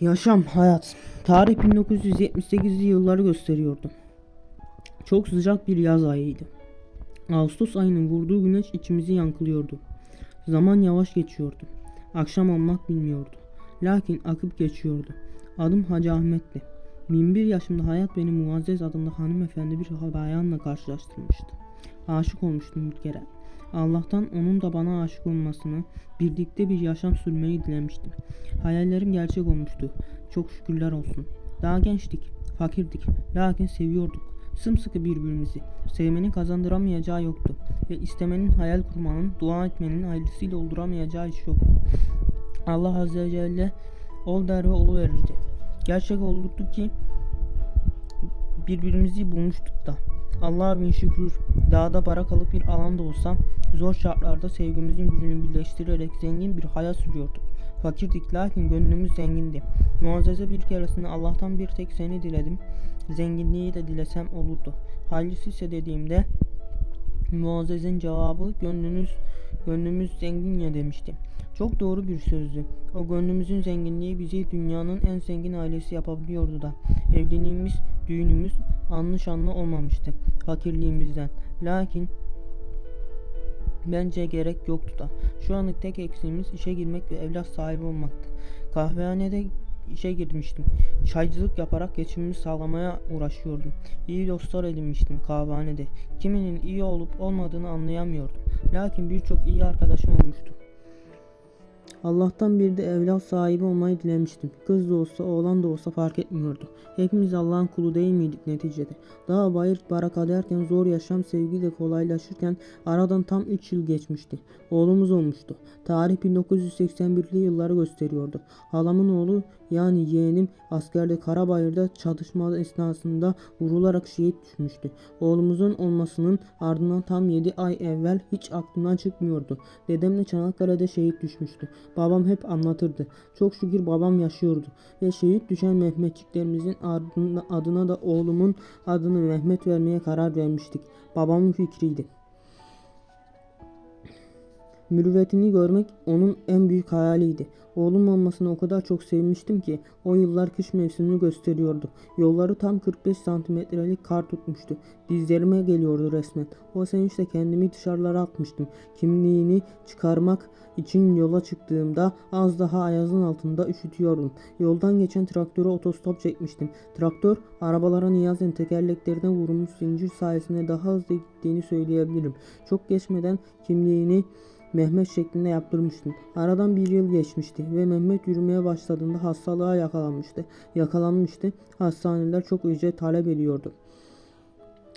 Yaşam, hayat. Tarih 1978'li yılları gösteriyordu. Çok sıcak bir yaz ayıydı. Ağustos ayının vurduğu güneş içimizi yankılıyordu. Zaman yavaş geçiyordu. Akşam olmak bilmiyordu. Lakin akıp geçiyordu. Adım Hacı Ahmet'ti. 21 yaşımda hayat beni Muazzez adında hanımefendi bir bayanla karşılaştırmıştı. Aşık olmuştum bir kere. Allah'tan onun da bana aşık olmasını, birlikte bir yaşam sürmeyi dilemiştim. Hayallerim gerçek olmuştu. Çok şükürler olsun. Daha gençtik, fakirdik, lakin seviyorduk. Sımsıkı birbirimizi. Sevmenin kazandıramayacağı yoktu. Ve istemenin, hayal kurmanın, dua etmenin ailesiyle olduramayacağı iş yoktu. Allah Azze ve Celle ol der ve olu verirdi. Gerçek oldu ki birbirimizi bulmuştuk da. Allah'a bin şükür dağda barakalı bir alanda olsa zor şartlarda sevgimizin gücünü birleştirerek zengin bir hayat sürüyorduk. Fakirdik lakin gönlümüz zengindi. Muazzeze bir keresinde Allah'tan bir tek seni diledim. Zenginliği de dilesem olurdu. Hayırlısı ise dediğimde Muazzez'in cevabı gönlünüz gönlümüz zengin ya demişti. Çok doğru bir sözdü. O gönlümüzün zenginliği bizi dünyanın en zengin ailesi yapabiliyordu da. Evliliğimiz, düğünümüz anlı şanlı olmamıştı. Fakirliğimizden. Lakin bence gerek yoktu da. Şu anlık tek eksiğimiz işe girmek ve evlat sahibi olmaktı. Kahvehanede işe girmiştim. Çaycılık yaparak geçimimi sağlamaya uğraşıyordum. İyi dostlar edinmiştim kahvehanede. Kiminin iyi olup olmadığını anlayamıyordum. Lakin birçok iyi arkadaşım olmuştu. Allah'tan bir de evlat sahibi olmayı dilemiştim. Kız da olsa oğlan da olsa fark etmiyordu. Hepimiz Allah'ın kulu değil miydik neticede? Daha bayır baraka derken zor yaşam sevgiyle kolaylaşırken aradan tam 3 yıl geçmişti. Oğlumuz olmuştu. Tarih 1981'li yılları gösteriyordu. Halamın oğlu yani yeğenim askerde Karabayır'da çatışma esnasında vurularak şehit düşmüştü. Oğlumuzun olmasının ardından tam 7 ay evvel hiç aklımdan çıkmıyordu. Dedem de Çanakkale'de şehit düşmüştü. Babam hep anlatırdı. Çok şükür babam yaşıyordu. Ve şehit düşen Mehmetçiklerimizin adına da oğlumun adını Mehmet vermeye karar vermiştik. Babamın fikriydi. Mürüvvetini görmek onun en büyük hayaliydi. Oğlum olmasını o kadar çok sevmiştim ki o yıllar kış mevsimini gösteriyordu. Yolları tam 45 santimetrelik kar tutmuştu. Dizlerime geliyordu resmen. O sevinçle kendimi dışarılara atmıştım. Kimliğini çıkarmak için yola çıktığımda az daha ayazın altında üşütüyordum. Yoldan geçen traktöre otostop çekmiştim. Traktör arabalara niyazen tekerleklerine vurulmuş zincir sayesinde daha hızlı gittiğini söyleyebilirim. Çok geçmeden kimliğini Mehmet şeklinde yaptırmıştım. Aradan bir yıl geçmişti ve Mehmet yürümeye başladığında hastalığa yakalanmıştı. Yakalanmıştı. Hastaneler çok ücret talep ediyordu.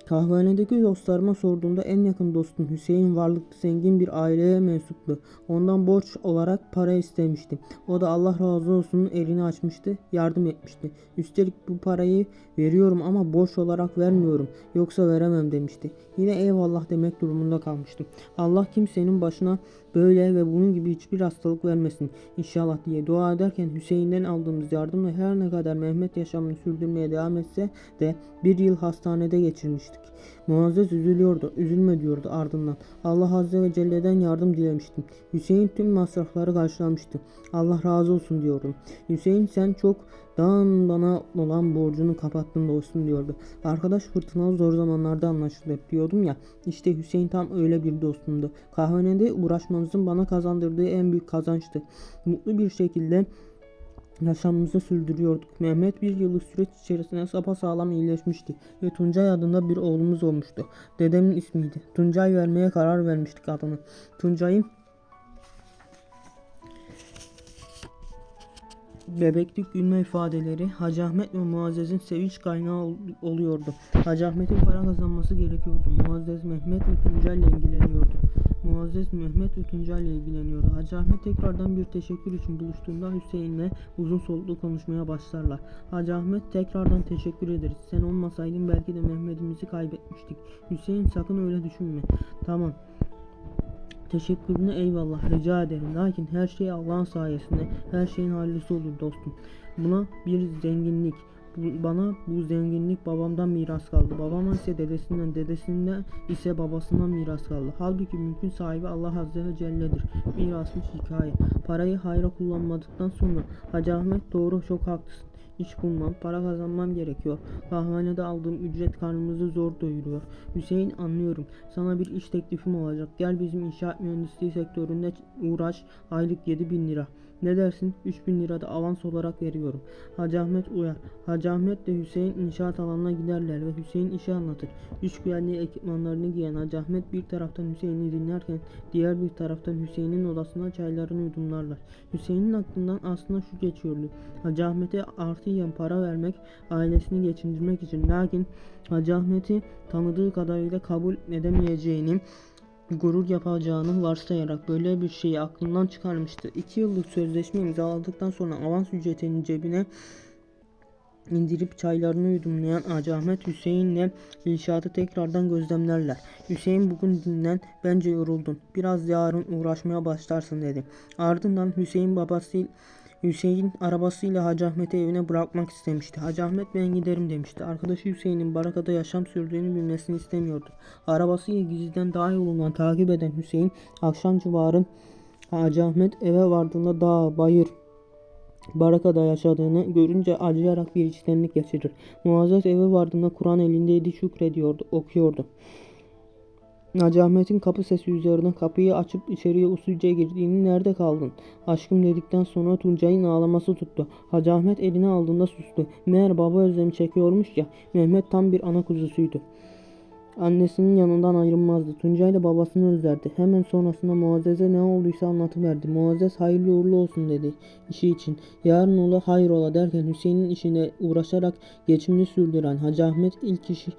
Kahvehanedeki dostlarıma sorduğumda en yakın dostum Hüseyin varlıklı zengin bir aileye mensuptu. Ondan borç olarak para istemişti. O da Allah razı olsun elini açmıştı, yardım etmişti. Üstelik bu parayı veriyorum ama borç olarak vermiyorum. Yoksa veremem demişti. Yine eyvallah demek durumunda kalmıştım. Allah kimsenin başına böyle ve bunun gibi hiçbir hastalık vermesin inşallah diye dua ederken Hüseyin'den aldığımız yardımla her ne kadar Mehmet yaşamını sürdürmeye devam etse de bir yıl hastanede geçirmiştik. Muazzez üzülüyordu, üzülme diyordu ardından. Allah Azze ve Celle'den yardım dilemiştim. Hüseyin tüm masrafları karşılamıştı. Allah razı olsun diyordum. Hüseyin sen çok dağın bana olan borcunu kapattın dostum diyordu. Arkadaş fırtınalı zor zamanlarda anlaşılır diyordum ya. İşte Hüseyin tam öyle bir dostumdu. Kahvenede uğraşmamızın bana kazandırdığı en büyük kazançtı. Mutlu bir şekilde yaşamımızı sürdürüyorduk. Mehmet bir yıllık süreç içerisinde sapasağlam iyileşmişti ve Tuncay adında bir oğlumuz olmuştu. Dedemin ismiydi. Tuncay vermeye karar vermiştik adını. Tuncay'ın bebeklik gülme ifadeleri Hacı Ahmet ve Muazzez'in sevinç kaynağı ol- oluyordu. Hacı Ahmet'in para kazanması gerekiyordu. Muazzez Mehmet ve Tuncay ile ilgileniyordu. Muazzez Mehmet ve Tuncay ile ilgileniyordu. Hacı Ahmet tekrardan bir teşekkür için buluştuğunda Hüseyin'le uzun soluklu konuşmaya başlarlar. Hacı Ahmet tekrardan teşekkür ederiz. Sen olmasaydın belki de Mehmet'imizi kaybetmiştik. Hüseyin sakın öyle düşünme. Tamam. Teşekkürüne eyvallah rica ederim. Lakin her şey Allah'ın sayesinde her şeyin hayırlısı olur dostum. Buna bir zenginlik, bu, bana bu zenginlik babamdan miras kaldı. Babama ise dedesinden, dedesinden ise babasından miras kaldı. Halbuki mülkün sahibi Allah Azze ve Celle'dir. Mirasmış hikaye. Parayı hayra kullanmadıktan sonra Hacı Ahmet doğru çok haklısın. İş bulmam, para kazanmam gerekiyor. Kahvanede aldığım ücret karnımızı zor doyuruyor. Hüseyin anlıyorum. Sana bir iş teklifim olacak. Gel bizim inşaat mühendisliği sektöründe uğraş. Aylık 7000 lira. Ne dersin? 3000 lira da avans olarak veriyorum. Hacı Ahmet uyar. Hacı Ahmet de Hüseyin inşaat alanına giderler ve Hüseyin işi anlatır. Üç güvenliği ekipmanlarını giyen Hacı Ahmet bir taraftan Hüseyin'i dinlerken diğer bir taraftan Hüseyin'in odasına çaylarını yudumlarlar. Hüseyin'in aklından aslında şu geçiyordu. Hacı Ahmet'e artıyan para vermek ailesini geçindirmek için. Lakin Hacı Ahmet'i tanıdığı kadarıyla kabul edemeyeceğini gurur yapacağını varsayarak böyle bir şeyi aklından çıkarmıştı. İki yıllık sözleşme imzaladıktan sonra avans ücretini cebine indirip çaylarını yudumlayan Hacı Ahmet Hüseyin'le inşaatı tekrardan gözlemlerler. Hüseyin bugün dinlen bence yoruldun. Biraz yarın uğraşmaya başlarsın dedi. Ardından Hüseyin babası Hüseyin arabasıyla Hacı Ahmet'i evine bırakmak istemişti. Hacı Ahmet ben giderim demişti. Arkadaşı Hüseyin'in barakada yaşam sürdüğünü bilmesini istemiyordu. Arabasıyla gizliden daha yolundan takip eden Hüseyin akşam civarı Hacı Ahmet eve vardığında dağ, bayır, barakada yaşadığını görünce acıyarak bir içtenlik geçirir. Muazzez eve vardığında Kur'an elindeydi şükrediyordu, okuyordu. Hacı Ahmet'in kapı sesi üzerine kapıyı açıp içeriye usulca girdiğini nerede kaldın? Aşkım dedikten sonra Tuncay'ın ağlaması tuttu. Hacı Ahmet elini aldığında sustu. Meğer baba özlemi çekiyormuş ya. Mehmet tam bir ana kuzusuydu. Annesinin yanından ayrılmazdı. Tuncay da babasını özlerdi. Hemen sonrasında Muazzez'e ne olduysa anlatıverdi. Muazzez hayırlı uğurlu olsun dedi işi için. Yarın ola hayır ola derken Hüseyin'in işine uğraşarak geçimini sürdüren Hacı Ahmet ilk işi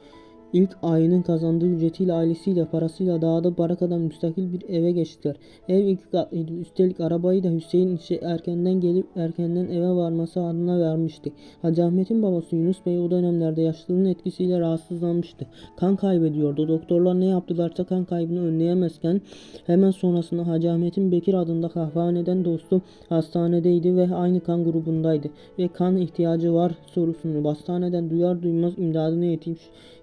İlk ayının kazandığı ücretiyle ailesiyle parasıyla dağda barakadan müstakil bir eve geçtiler. Ev iki katlıydı. Üstelik arabayı da Hüseyin işe erkenden gelip erkenden eve varması adına vermişti. Hacı Ahmet'in babası Yunus Bey o dönemlerde yaşlılığın etkisiyle rahatsızlanmıştı. Kan kaybediyordu. Doktorlar ne yaptılarsa kan kaybını önleyemezken hemen sonrasında Hacı Ahmet'in Bekir adında kahvehaneden dostu hastanedeydi ve aynı kan grubundaydı. Ve kan ihtiyacı var sorusunu hastaneden duyar duymaz imdadına yetiş,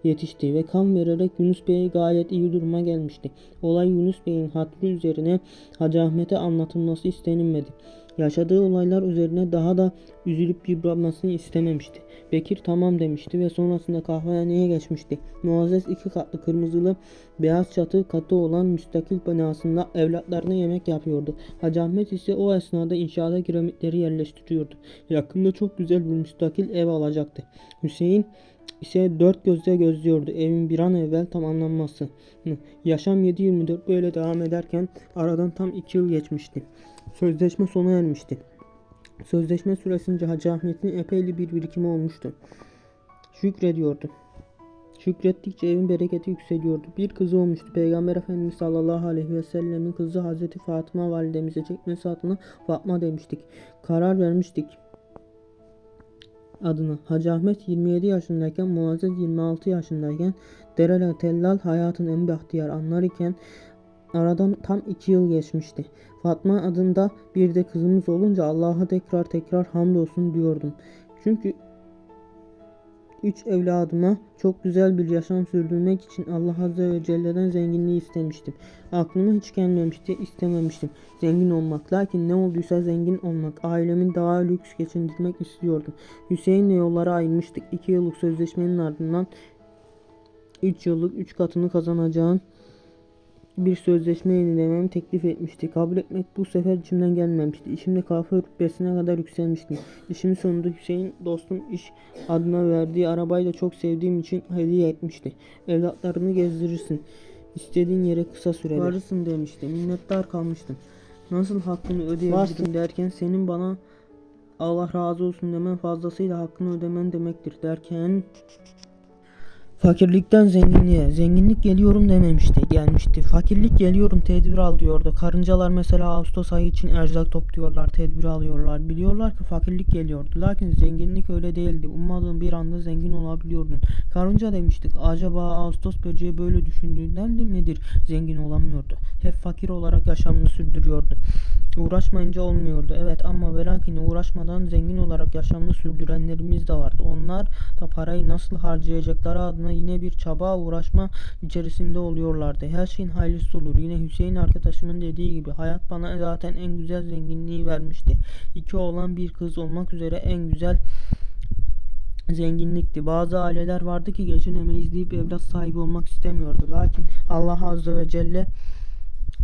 yetişti ve kan vererek Yunus Bey'e gayet iyi duruma gelmişti. Olay Yunus Bey'in hatırı üzerine Hacı Ahmet'e anlatılması istenilmedi. Yaşadığı olaylar üzerine daha da üzülüp yıpranmasını istememişti. Bekir tamam demişti ve sonrasında kahvehaneye geçmişti. Muazzez iki katlı kırmızılı beyaz çatı katı olan müstakil binasında evlatlarına yemek yapıyordu. Hacı Ahmet ise o esnada inşaata kiremitleri yerleştiriyordu. Yakında çok güzel bir müstakil ev alacaktı. Hüseyin ise dört gözle gözlüyordu evin bir an evvel tamamlanması. Yaşam 7-24 böyle devam ederken aradan tam 2 yıl geçmişti. Sözleşme sona ermişti. Sözleşme süresince Hacı Ahmet'in epeyli bir birikimi olmuştu. Şükrediyordu. Şükrettikçe evin bereketi yükseliyordu. Bir kızı olmuştu. Peygamber Efendimiz sallallahu aleyhi ve sellemin kızı Hazreti Fatıma validemize çekmesi adına Fatma demiştik. Karar vermiştik adına. Hacı Ahmet 27 yaşındayken Muazzez 26 yaşındayken Derele Tellal hayatın en bahtiyar anları iken aradan tam 2 yıl geçmişti. Fatma adında bir de kızımız olunca Allah'a tekrar tekrar hamdolsun diyordum. Çünkü üç evladıma çok güzel bir yaşam sürdürmek için Allah Azze ve Celle'den zenginliği istemiştim. Aklıma hiç gelmemişti, istememiştim zengin olmak. Lakin ne olduysa zengin olmak, ailemin daha lüks geçindirmek istiyordum. Hüseyin'le yollara ayrılmıştık. İki yıllık sözleşmenin ardından 3 yıllık 3 katını kazanacağın bir sözleşme yenilememi teklif etmişti. Kabul etmek bu sefer içimden gelmemişti. İşimde kahve rütbesine kadar yükselmiştim. İşimin sonunda Hüseyin dostum iş adına verdiği arabayı da çok sevdiğim için hediye etmişti. Evlatlarını gezdirirsin. İstediğin yere kısa sürede varırsın demişti. Minnettar kalmıştım. Nasıl hakkını ödeyebilirim derken senin bana Allah razı olsun demen fazlasıyla hakkını ödemen demektir derken Fakirlikten zenginliğe, zenginlik geliyorum dememişti, gelmişti. Fakirlik geliyorum tedbir al diyordu. Karıncalar mesela Ağustos ayı için erzak topluyorlar, tedbir alıyorlar. Biliyorlar ki fakirlik geliyordu. Lakin zenginlik öyle değildi. Ummadığın bir anda zengin olabiliyordun. Karınca demiştik, acaba Ağustos böceği böyle düşündüğünden de midir zengin olamıyordu. Hep fakir olarak yaşamını sürdürüyordu. Uğraşmayınca olmuyordu. Evet ama ve lakin uğraşmadan zengin olarak yaşamını sürdürenlerimiz de vardı. Onlar da parayı nasıl harcayacakları adına yine bir çaba uğraşma içerisinde oluyorlardı. Her şeyin hayırlısı olur. Yine Hüseyin arkadaşımın dediği gibi hayat bana zaten en güzel zenginliği vermişti. İki oğlan bir kız olmak üzere en güzel zenginlikti. Bazı aileler vardı ki geçinemeyiz deyip evlat sahibi olmak istemiyordu. Lakin Allah Azze ve Celle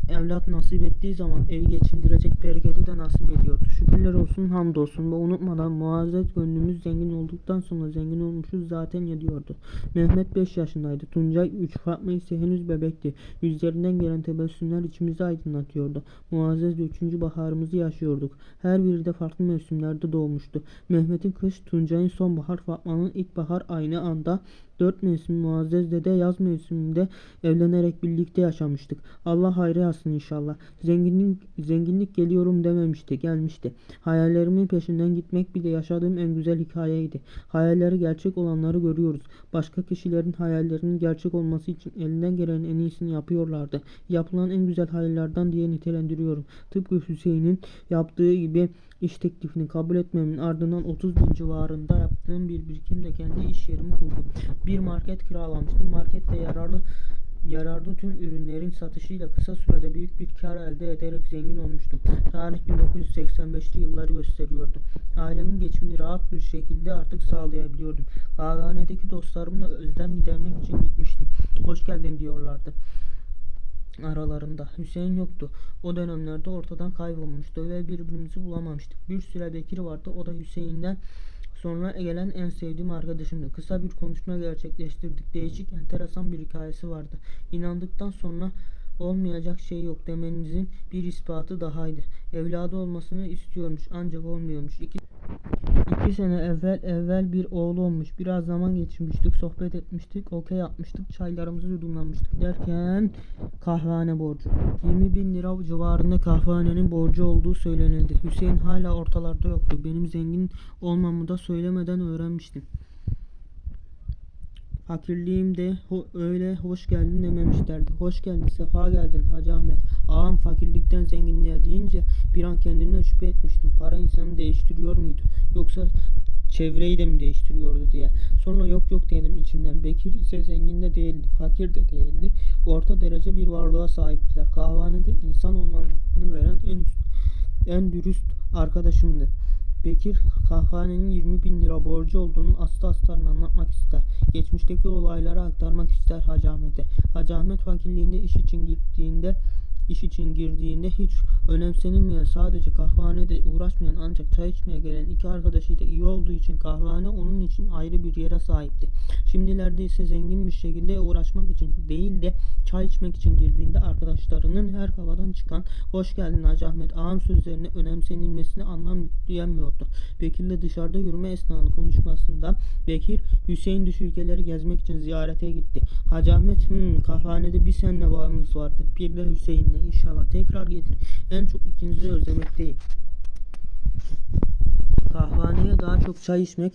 evlat nasip ettiği zaman evi geçindirecek bereketi de nasip ediyordu. Şükürler olsun hamdolsun ve unutmadan muazzez gönlümüz zengin olduktan sonra zengin olmuşuz zaten yediyordu. Mehmet 5 yaşındaydı. Tuncay 3. Fatma ise henüz bebekti. Yüzlerinden gelen tebessümler içimizi aydınlatıyordu. Muazzez 3. baharımızı yaşıyorduk. Her biri de farklı mevsimlerde doğmuştu. Mehmet'in kış, Tuncay'ın sonbahar, Fatma'nın ilkbahar aynı anda Dört mevsim Muazzez dede yaz mevsiminde evlenerek birlikte yaşamıştık. Allah hayrı yazsın inşallah. Zenginlik, zenginlik geliyorum dememişti, gelmişti. Hayallerimin peşinden gitmek bile yaşadığım en güzel hikayeydi. Hayalleri gerçek olanları görüyoruz. Başka kişilerin hayallerinin gerçek olması için elinden gelen en iyisini yapıyorlardı. Yapılan en güzel hayallerden diye nitelendiriyorum. Tıpkı Hüseyin'in yaptığı gibi iş teklifini kabul etmemin ardından 30 bin civarında yaptığım bir birikimle kendi iş yerimi kurdum. Bir market kiralamıştım. Markette yararlı yararlı tüm ürünlerin satışıyla kısa sürede büyük bir kar elde ederek zengin olmuştum. Tarih 1985'li yılları gösteriyordu. Ailemin geçimini rahat bir şekilde artık sağlayabiliyordum. Kahvehanedeki dostlarımla özlem gidermek için gitmiştim. Hoş geldin diyorlardı aralarında. Hüseyin yoktu. O dönemlerde ortadan kaybolmuştu ve birbirimizi bulamamıştık. Bir süre Bekir vardı. O da Hüseyin'den sonra gelen en sevdiğim arkadaşımdı. Kısa bir konuşma gerçekleştirdik. Değişik, enteresan bir hikayesi vardı. İnandıktan sonra olmayacak şey yok demenizin bir ispatı dahaydı. Evladı olmasını istiyormuş ancak olmuyormuş. İki, iki sene evvel evvel bir oğlu olmuş. Biraz zaman geçirmiştik, sohbet etmiştik, okey yapmıştık, çaylarımızı yudumlamıştık derken kahvehane borcu. 20 bin lira civarında kahvehanenin borcu olduğu söylenildi. Hüseyin hala ortalarda yoktu. Benim zengin olmamı da söylemeden öğrenmiştim. Fakirliğimde ho öyle hoş geldin dememişlerdi. Hoş geldin, sefa geldin Hacı Ahmet. Ağam fakirlikten zenginliğe deyince bir an kendimden şüphe etmiştim. Para insanı değiştiriyor muydu? Yoksa çevreyi de mi değiştiriyordu diye. Sonra yok yok dedim içimden. Bekir ise zengin de değildi, fakir de değildi. Orta derece bir varlığa sahiptiler. Kahvanede insan olmanın veren en en dürüst arkadaşımdı. Bekir kahvehanenin 20 bin lira borcu olduğunu aslı astarını anlatmak ister. Geçmişteki olayları aktarmak ister Hacı Ahmet'e. Hacı Ahmet fakirliğinde iş için gittiğinde iş için girdiğinde hiç önemsenilmeyen sadece kahvehanede uğraşmayan ancak çay içmeye gelen iki arkadaşıyla iyi olduğu için kahvehane onun için ayrı bir yere sahipti. Şimdilerde ise zengin bir şekilde uğraşmak için değil de çay içmek için girdiğinde arkadaşlarının her kafadan çıkan hoş geldin Hacı Ahmet ağam sözlerine önemsenilmesine anlam yükleyemiyordu. Bekir'le dışarıda yürüme esnasında konuşmasında Bekir Hüseyin dış ülkeleri gezmek için ziyarete gitti. Hacı Ahmet hmm, kahvehanede bir senle bağımız vardı. Bir de Hüseyin'le inşallah tekrar gelir. En çok ikinizi özlemekteyim. Kahvehaneye daha çok çay içmek,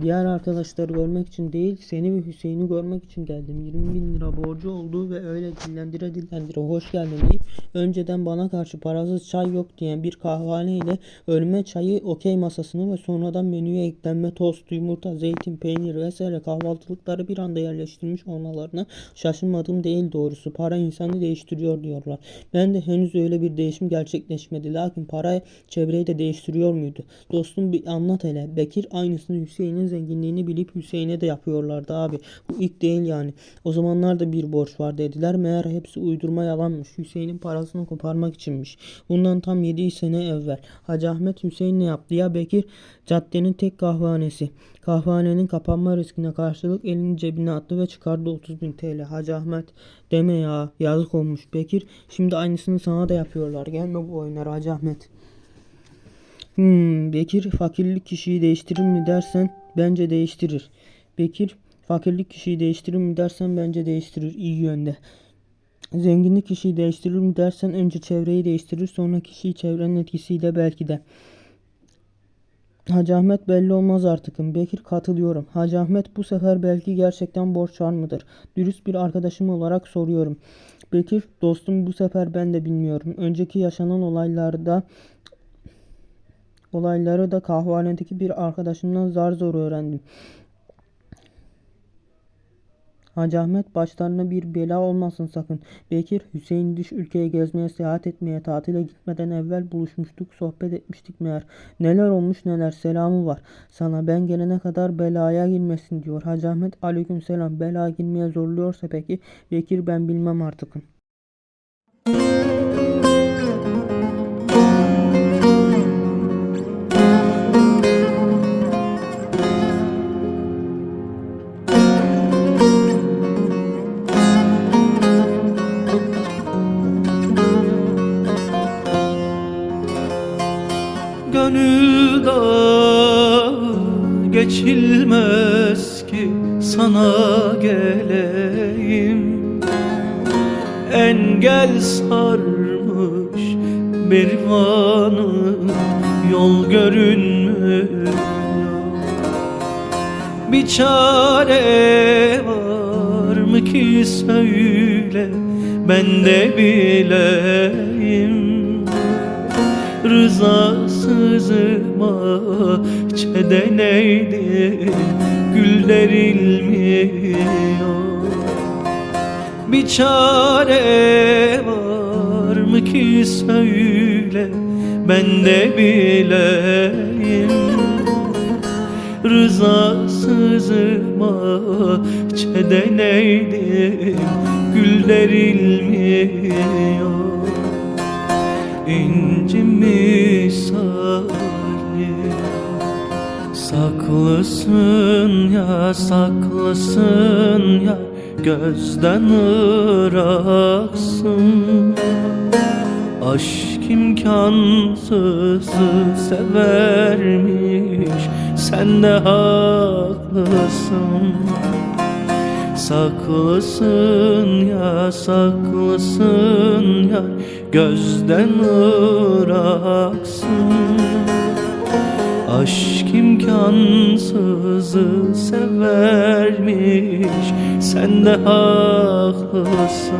diğer arkadaşları görmek için değil, seni ve Hüseyin'i görmek için geldim. 20 bin lira borcu oldu ve öyle dillendire dillendire hoş geldin deyip önceden bana karşı parasız çay yok diyen bir kahvehane ile ölme çayı okey masasını ve sonradan menüye eklenme tost, yumurta, zeytin, peynir vesaire kahvaltılıkları bir anda yerleştirmiş olmalarına şaşırmadım değil doğrusu. Para insanı değiştiriyor diyorlar. Ben de henüz öyle bir değişim gerçekleşmedi. Lakin para çevreyi de değiştiriyor muydu? Dostum bir anlat hele. Bekir aynısını Hüseyin'in zenginliğini bilip Hüseyin'e de yapıyorlardı abi. Bu ilk değil yani. O zamanlar da bir borç var dediler. Meğer hepsi uydurma yalanmış. Hüseyin'in parasını koparmak içinmiş. Bundan tam 7 sene evvel. Hacı Ahmet Hüseyin ne yaptı? Ya Bekir caddenin tek kahvehanesi. Kahvehanenin kapanma riskine karşılık elini cebine attı ve çıkardı 30 bin TL. Hacı Ahmet deme ya yazık olmuş Bekir. Şimdi aynısını sana da yapıyorlar. Gelme bu oyunlara Hacı Ahmet. Hmm, Bekir fakirlik kişiyi değiştirir mi dersen bence değiştirir. Bekir fakirlik kişiyi değiştirir mi dersen bence değiştirir iyi yönde. Zenginlik kişiyi değiştirir mi dersen önce çevreyi değiştirir sonra kişiyi çevrenin etkisiyle belki de. Hacı Ahmet belli olmaz artıkım. Bekir katılıyorum. Hacı Ahmet bu sefer belki gerçekten borç var mıdır? Dürüst bir arkadaşım olarak soruyorum. Bekir, dostum bu sefer ben de bilmiyorum. Önceki yaşanan olaylarda olayları da kahvehanedeki bir arkadaşımdan zar zor öğrendim. Hacı Ahmet başlarına bir bela olmasın sakın. Bekir, Hüseyin dış ülkeye gezmeye, seyahat etmeye, tatile gitmeden evvel buluşmuştuk, sohbet etmiştik meğer. Neler olmuş neler, selamı var. Sana ben gelene kadar belaya girmesin diyor. Hacı Ahmet, aleyküm selam. Bela girmeye zorluyorsa peki, Bekir ben bilmem artık. Engel sarmış berivanı yol görünmüyor. Bir çare var mı ki söyle ben de bileyim. Rızasızıma çede neydi Gül derilmiyor Bir çare var mı ki söyle Ben de bileyim. Rızasızıma çede neydi Gül derilmiyor İnci misali Saklısın ya saklısın ya Gözden ıraksın. Aşk imkansızı severmiş Sen de haklısın. Saklısın ya saklısın ya Gözden ıraksın Aşk imkansızı severmiş Sen de haklısın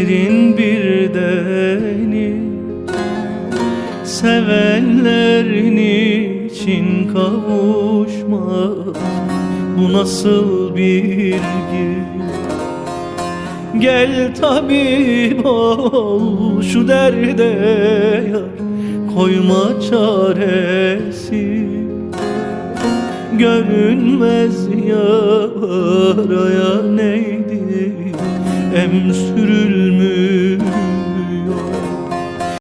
derin bir deniz Sevenlerin için kavuşmak bu nasıl bir gün Gel tabip ol şu derde yar Koyma çaresi. Görünmez yaraya neydi em sürülmüş